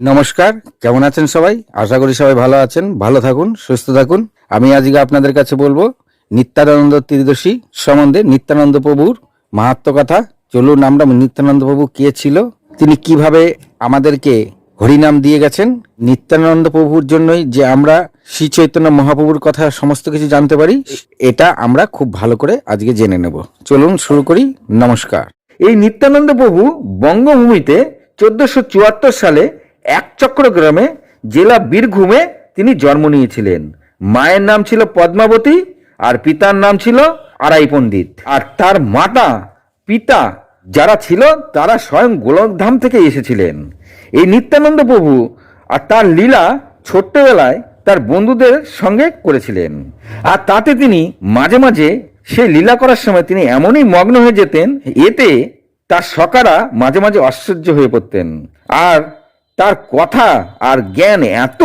নমস্কার, কেমন আছেন সবাই? আশা করি সবাই ভালো আছেন। ভালো থাকুন, সুস্থ থাকুন। আমি আজকে আপনাদের কাছে বলব, নিত্যানন্দ ত্রিদশী সম্বন্ধে নিত্যানন্দ প্রভুর মাহাত্ম কথা। চলুন আমরা নিত্যানন্দ প্রভু কে ছিল, তিনি কীভাবে আমাদেরকে হরিনাম দিয়ে গেছেন, নিত্যানন্দ প্রভুর জন্যই যে আমরা শ্রী চৈতন্য মহাপ্রভুর কথা সমস্ত কিছু জানতে পারি, এটা আমরা খুব ভালো করে আজকে জেনে নেব। চলুন শুরু করি, নমস্কার। এই নিত্যানন্দ প্রভু বঙ্গভূমিতে চোদ্দশো সালে একচক্র গ্রামে জেলা বীরভূমে তিনি জন্ম নিয়েছিলেন। মায়ের নাম ছিল পদ্মাবতী আর পিতার নাম ছিল আরাই পণ্ডিত। আর তার মাতা, পিতা যারা ছিল, তারা স্বয়ং গোলকধাম থেকে এসেছিলেন। এই নিত্যানন্দ প্রভু আর তার লীলা ছোট্টবেলায় তার বন্ধুদের সঙ্গে করেছিলেন। আর তাতে তিনি মাঝে মাঝে সেই লীলা করার সময় তিনি এমনই মগ্ন হয়ে যেতেন, এতে তার সকারা মাঝে মাঝে আশ্চর্য হয়ে পড়তেন। আর তার কথা আর জ্ঞান এত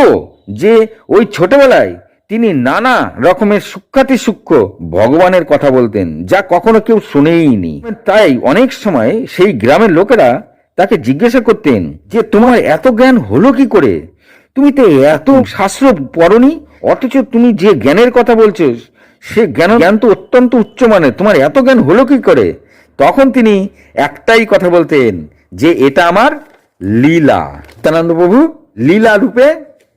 যে ওই ছোটবেলায় তিনি নানা রকমের সূক্ষাতি সূক্ষ্ম ভগবানের কথা বলতেন, যা কখনো কেউ শুনেইনি। তাই অনেক সময় সেই গ্রামের লোকেরা তাকে জিজ্ঞাসা করতেন যে, তোমার এত জ্ঞান হলো কি করে? তুমি তো এত শাস্ত্র পড়নি, অথচ তুমি যে জ্ঞানের কথা বলছো, সে জ্ঞান জ্ঞান তো অত্যন্ত উচ্চমানের তোমার এত জ্ঞান হলো কি করে? তখন তিনি একটাই কথা বলতেন যে, এটা আমার লীলা। নিত্যানন্দ প্রভু লীলা রূপে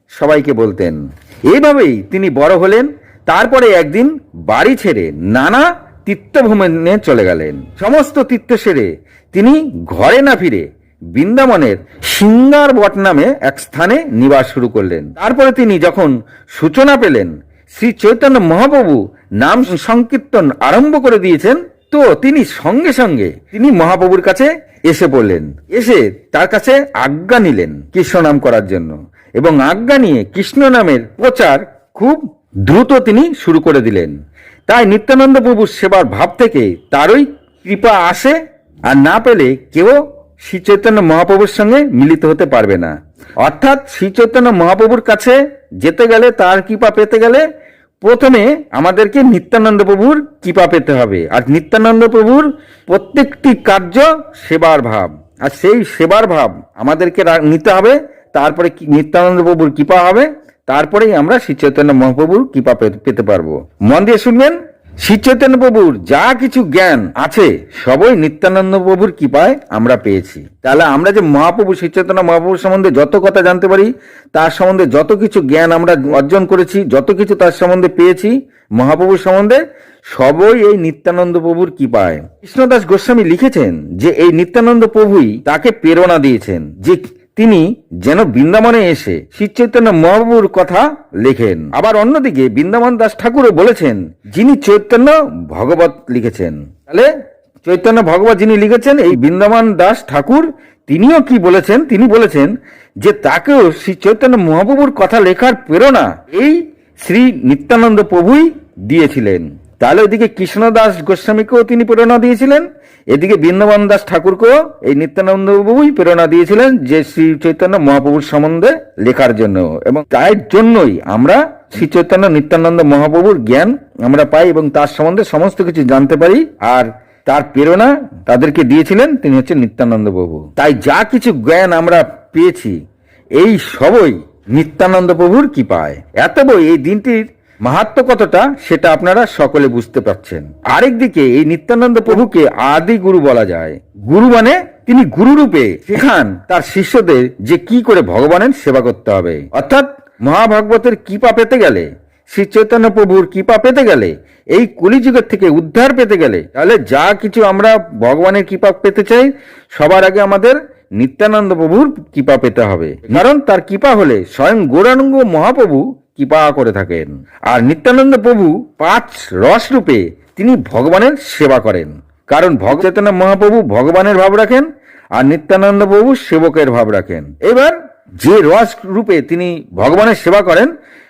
সবাইকে বলতেন। এইভাবেই তিনি বড় হলেন, তারপরে একদিন বাড়ি ছেড়ে নানা তীর্থভ্রমণে চলে গেলেন। সমস্ত তীর্থ সেরে তিনি ঘরে না ফিরে বৃন্দাবনের সিঙ্গার বট নামে এক স্থানে নিবাস শুরু করলেন। তারপরে তিনি যখন সূচনা পেলেন, শ্রী চৈতন্য মহাপ্রভু নাম সংকীর্তন আরম্ভ করে দিয়েছেন, তো তিনি সঙ্গে সঙ্গে তিনি মহাপ্রভুর কাছে এসে পড়লেন। এসে তার কাছে আজ্ঞা নিলেন কৃষ্ণ নাম করার জন্য। এবং আজ্ঞা নিয়ে কৃষ্ণ নামের প্রচার খুব দ্রুত তিনি শুরু করে দিলেন। তাই নিত্যানন্দ প্রভুর সেবার ভাব থেকে তারই কৃপা আসে আর না পেলে কেউ শ্রী চৈতন্য মহাপ্রভুর সঙ্গে মিলিত হতে পারবে না। অর্থাৎ শ্রী চৈতন্য মহাপ্রভুর কাছে যেতে গেলে তার কৃপা পেতে গেলে প্রথমে আমাদেরকে নিত্যানন্দ প্রভুর কৃপা পেতে হবে। আর নিত্যানন্দ প্রভুর প্রত্যেকটি কার্য সেবার ভাব। আর সেই সেবার ভাব আমাদেরকে নিতে হবে। তারপরে নিত্যানন্দ প্রভুর কৃপা হবে। তারপরেই আমরা শ্রী চৈতন্য মহাপ্রভুর কৃপা পেতে পারব। মন দিয়ে শুনবেন। শ্রী চৈতন্য প্রভুর যা কিছু জ্ঞান আছে, সবই নিত্যানন্দ প্রভুর কৃপায় আমরা পেয়েছি। তাহলে আমরা যে মহাপ্রভু, শ্রী চৈতন্য মহাপ্রভুর সম্বন্ধে যত কথা জানতে পারি, তার সম্বন্ধে যত কিছু জ্ঞান আমরা অর্জন করেছি, যত কিছু তার সম্বন্ধে পেয়েছি, মহাপ্রভুর সম্বন্ধে সবই এই নিত্যানন্দ প্রভুর কৃপায়। কৃষ্ণদাস গোস্বামী লিখেছেন যে, এই নিত্যানন্দ প্রভুই তাকে প্রেরণা দিয়েছেন যে তিনি যেন বৃন্দাবনে এসে শ্রী চৈতন্য মহাপ্রভুর কথা লেখেন। আবার অন্যদিকে বৃন্দাবন দাস ঠাকুরও বলেছেন, যিনি চৈতন্য ভগবত লিখেছেন। তাহলে চৈতন্য ভগবত যিনি লিখেছেন, এই বৃন্দাবন দাস ঠাকুর, তিনিও কি বলেছেন? তিনি বলেছেন যে তাকেও শ্রী চৈতন্য মহাপ্রভুর কথা লেখার প্রেরণা এই শ্রী নিত্যানন্দ প্রভুই দিয়েছিলেন। তাহলে ওইদিকে কৃষ্ণদাস গোস্বামীকেও তিনি প্রেরণা দিয়েছিলেন। এদিকে বৃন্দাবন দাস ঠাকুরকেও এই নিত্যানন্দ বাবুই প্রেরণা দিয়েছিলেন যে শ্রী চৈতন্য মহাপ্রভুর সম্বন্ধে লেখার জন্য। এবং তাই জন্যই আমরা শ্রী চৈতন্য নিত্যানন্দ মহাপ্রভুর জ্ঞান আমরা পাই এবং তার সম্বন্ধে সমস্ত কিছু জানতে পারি। আর তার প্রেরণা তাদেরকে দিয়েছিলেন তিনি হচ্ছেন নিত্যানন্দ প্রভু তাই যা কিছু জ্ঞান আমরা পেয়েছি, এই সবই নিত্যানন্দ প্রভুর কৃপায়। এত বই এই দিনটির মাহাত্ম কতটা সেটা আপনারা সকলে বুঝতে পারছেন। আরেকদিকে এই নিত্যানন্দ প্রভুকে আদি গুরু বলা যায়। গুরু মানে তিনি গুরু রূপে শেখান তার শিষ্যদের যে কি করে ভগবানের সেবা করতে হবে। অর্থাৎ মহাভাগবতের কৃপা পেতে গেলে, শ্রী চৈতন্য প্রভুর কৃপা পেতে গেলে, এই কলিযুগের থেকে উদ্ধার পেতে গেলে, তাহলে যা কিছু আমরা ভগবানের কৃপা পেতে চাই, সবার আগে আমাদের নিত্যানন্দ প্রভুর কৃপা পেতে হবে। কারণ তার কৃপা হলে স্বয়ং গৌরাঙ্গ মহাপ্রভু কৃপা করে থাকেন। আর নিত্যানন্দ প্রভু পাঁচ রস রূপে তিনি ভগবানের সেবা করেন। কারণ ভগ চৈতন্য মহাপ্রভু ভগবানের ভাব রাখেন, আর নিত্যানন্দ প্রভু সেবকের ভাব রাখেন। এবার যে রস রূপে তিনি ভগবানের সেবা করেন,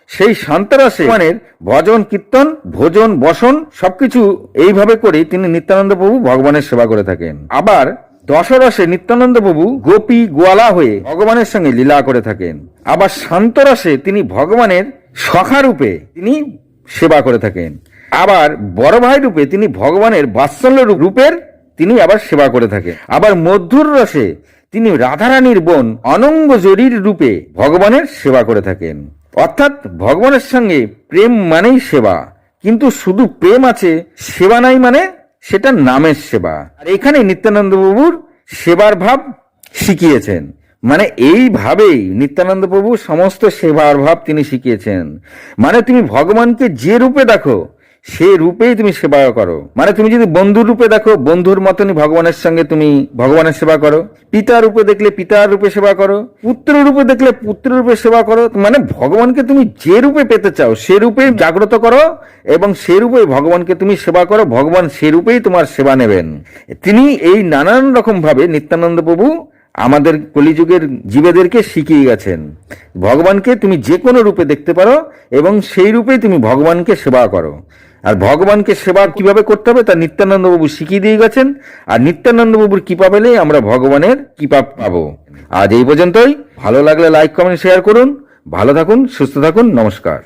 সেই শান্তরসে ভগবানের ভজন, কীর্তন, ভোজন, বসন, সবকিছু এইভাবে করে তিনি নিত্যানন্দ প্রভু ভগবানের সেবা করে থাকেন। আবার দশরসে নিত্যানন্দ প্রভু গোপী গোয়ালা হয়ে ভগবানের সঙ্গে লীলা করে থাকেন। আবার শান্তরসে তিনি ভগবানের সখা রূপে তিনি সেবা করে থাকেন। আবার বড় ভাই রূপে তিনি ভগবানের বাৎসল্য রূপের তিনি আবার সেবা করে থাকেন। আবার মধুর রসে তিনি রাধারানীর বোন অনঙ্গ জরির রূপে ভগবানের সেবা করে থাকেন। অর্থাৎ ভগবানের সঙ্গে প্রেম মানেই সেবা। কিন্তু শুধু প্রেম আছে, সেবা নাই মানে সেটা নামের সেবা। আর এখানে নিত্যানন্দ বাবুর সেবার ভাব শিখিয়েছেন। মানে এইভাবেই নিত্যানন্দ প্রভু সমস্ত সেবার ভাব তিনি শিখিয়েছেন। মানে তুমি ভগবানকে যে রূপে দেখো সে রূপেই তুমি সেবা করো। মানে তুমি যদি বন্ধুর রূপে দেখো, বন্ধুর মতনই ভগবানের সঙ্গে তুমি ভগবানের সেবা করো। পিতা রূপে দেখলে পিতার রূপে সেবা করো। পুত্র রূপে দেখলে পুত্র রূপে সেবা করো। মানে ভগবানকে তুমি যে রূপে পেতে চাও, সে রূপেই জাগ্রত করো এবং সে রূপে ভগবানকে তুমি সেবা করো। ভগবান সে রূপেই তোমার সেবা নেবেন। তিনি এই নানান রকম ভাবে নিত্যানন্দ প্রভু আমাদের কলিযুগের জীবেদেরকে শিখিয়ে গেছেন। ভগবানকে তুমি যে কোনো রূপে দেখতে পারো এবং সেই রূপেই তুমি ভগবানকে সেবা করো। আর ভগবানকে সেবা কীভাবে করতে হবে তা নিত্যানন্দ বাবু শিখিয়ে দিয়ে গেছেন। আর নিত্যানন্দ বাবুর কৃপা পেলে আমরা ভগবানের কৃপা পাবো। আজ এই পর্যন্তই। ভালো লাগলে লাইক কমেন্ট শেয়ার করুন। ভালো থাকুন, সুস্থ থাকুন। নমস্কার।